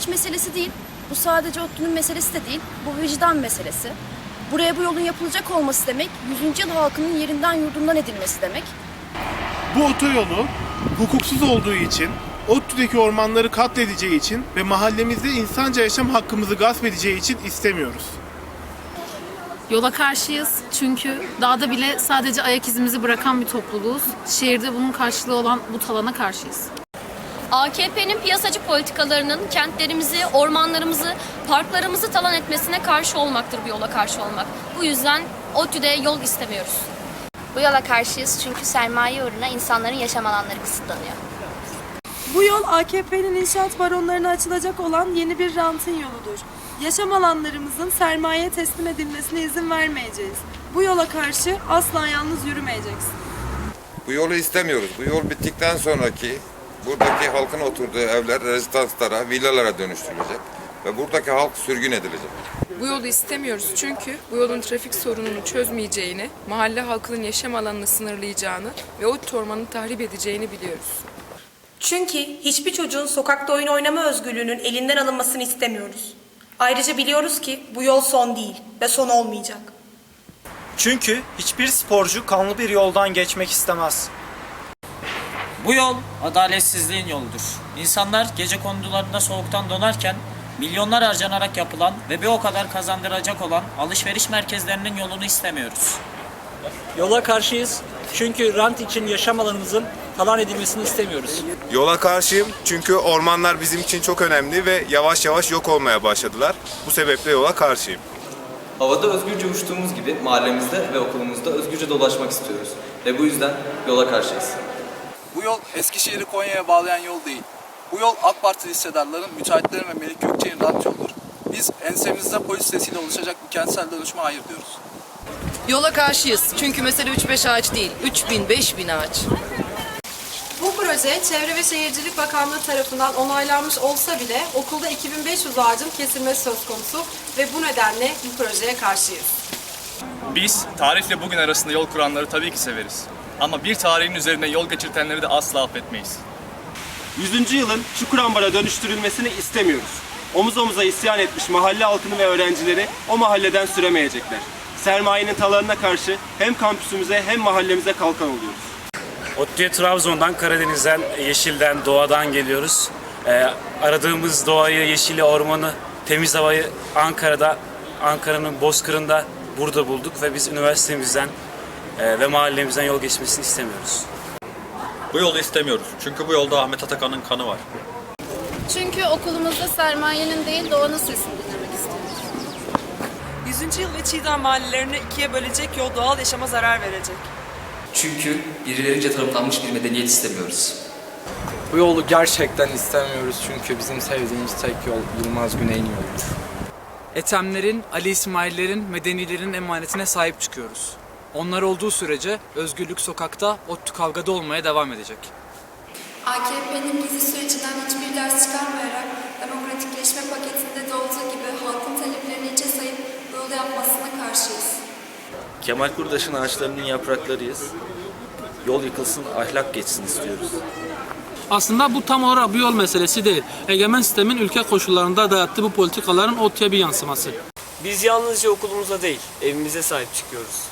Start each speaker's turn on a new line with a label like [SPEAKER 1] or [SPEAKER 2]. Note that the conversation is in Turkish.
[SPEAKER 1] ağaç meselesi değil. Bu sadece ODTÜ'nün meselesi de değil. Bu vicdan meselesi. Buraya bu yolun yapılacak olması demek, 100. yıl halkının yerinden yurdundan edilmesi demek.
[SPEAKER 2] Bu otoyolu hukuksuz olduğu için, ODTÜ'deki ormanları katledeceği için ve mahallemizde insanca yaşam hakkımızı gasp edeceği için istemiyoruz.
[SPEAKER 3] Yola karşıyız çünkü dağda bile sadece ayak izimizi bırakan bir topluluğuz. Şehirde bunun karşılığı olan bu talana karşıyız.
[SPEAKER 4] AKP'nin piyasacı politikalarının kentlerimizi, ormanlarımızı, parklarımızı talan etmesine karşı olmaktır bu yola karşı olmak. Bu yüzden ODTÜ'de yol istemiyoruz.
[SPEAKER 5] Bu yola karşıyız çünkü sermaye uğruna insanların yaşam alanları kısıtlanıyor.
[SPEAKER 6] Bu yol AKP'nin inşaat baronlarına açılacak olan yeni bir rantın yoludur. Yaşam alanlarımızın sermayeye teslim edilmesine izin vermeyeceğiz. Bu yola karşı asla yalnız yürümeyeceksin.
[SPEAKER 7] Bu yolu istemiyoruz. Bu yol bittikten sonraki buradaki halkın oturduğu evler rezidanslara, villalara dönüştürülecek ve buradaki halk sürgün edilecek.
[SPEAKER 8] Bu yolu istemiyoruz çünkü bu yolun trafik sorununu çözmeyeceğini, mahalle halkının yaşam alanını sınırlayacağını ve ot ormanını tahrip edeceğini biliyoruz.
[SPEAKER 9] Çünkü hiçbir çocuğun sokakta oyun oynama özgürlüğünün elinden alınmasını istemiyoruz. Ayrıca biliyoruz ki bu yol son değil ve son olmayacak.
[SPEAKER 10] Çünkü hiçbir sporcu kanlı bir yoldan geçmek istemez.
[SPEAKER 11] Bu yol adaletsizliğin yoludur. İnsanlar gece kondularında soğuktan donarken milyonlar harcanarak yapılan ve bir o kadar kazandıracak olan alışveriş merkezlerinin yolunu istemiyoruz.
[SPEAKER 10] Yola karşıyız çünkü rant için yaşam alanımızın talan edilmesini istemiyoruz.
[SPEAKER 12] Yola karşıyım çünkü ormanlar bizim için çok önemli ve yavaş yavaş yok olmaya başladılar. Bu sebeple yola karşıyım.
[SPEAKER 13] Havada özgürce uçtuğumuz gibi mahallemizde ve okulumuzda özgürce dolaşmak istiyoruz. Ve bu yüzden yola karşıyız.
[SPEAKER 14] Bu yol Eskişehir'i Konya'ya bağlayan yol değil. Bu yol AK Partili hissedarların, müteahhitlerin ve Melik Gökçe'nin rant yoludur. Biz ensemizde polis sesiyle oluşacak bir kentsel dönüşme hayır diyoruz.
[SPEAKER 8] Yola karşıyız çünkü mesele 3-5 ağaç değil, 3000-5000 ağaç.
[SPEAKER 6] Bu proje Çevre ve Şehircilik Bakanlığı tarafından onaylanmış olsa bile okulda 2500 ağacın kesilmesi söz konusu ve bu nedenle bu projeye karşıyız.
[SPEAKER 15] Biz tarihle bugün arasında yol kuranları tabii ki severiz. Ama bir tarihin üzerine yol geçirtenleri de asla affetmeyiz.
[SPEAKER 10] 100. yılın Çukurambar'a dönüştürülmesini istemiyoruz. Omuz omuza isyan etmiş mahalle halkını ve öğrencileri o mahalleden süremeyecekler. Sermayenin talanına karşı hem kampüsümüze hem mahallemize kalkan oluyoruz.
[SPEAKER 16] ODTÜ'ye Trabzon'dan, Karadeniz'den, Yeşil'den, doğadan geliyoruz. Ee, aradığımız doğayı, yeşili, ormanı, temiz havayı Ankara'da, Ankara'nın Bozkır'ında burada bulduk ve biz üniversitemizden ve mahallemizden yol geçmesini istemiyoruz.
[SPEAKER 13] Bu yolu istemiyoruz. Çünkü bu yolda Ahmet Atakan'ın kanı var.
[SPEAKER 3] Çünkü okulumuzda sermayenin değil doğanın sesini dinlemek istiyoruz.
[SPEAKER 6] 100. yıl ve Çiğdem mahallelerini ikiye bölecek yol doğal yaşama zarar verecek.
[SPEAKER 13] Çünkü birilerince tanımlanmış bir medeniyet istemiyoruz.
[SPEAKER 14] Bu yolu gerçekten istemiyoruz çünkü bizim sevdiğimiz tek yol Yılmaz Güney'in yoludur.
[SPEAKER 10] Ethemlerin, Ali İsmail'lerin, medenilerin emanetine sahip çıkıyoruz. Onlar olduğu sürece özgürlük sokakta, ODTÜ kavgada olmaya devam edecek.
[SPEAKER 5] AKP'nin gizli sürecinden hiçbir ders çıkarmayarak demokratikleşme paketinde de olduğu gibi halkın taleplerini içe sayıp yolu yapmasına karşıyız.
[SPEAKER 13] Kemal Kurdaş'ın ağaçlarının yapraklarıyız. Yol yıkılsın, ahlak geçsin istiyoruz.
[SPEAKER 16] Aslında bu tam olarak bir yol meselesi değil. Egemen sistemin ülke koşullarında dayattığı bu politikaların ODTÜ'ye bir yansıması.
[SPEAKER 10] Biz yalnızca okulumuza değil, evimize sahip çıkıyoruz.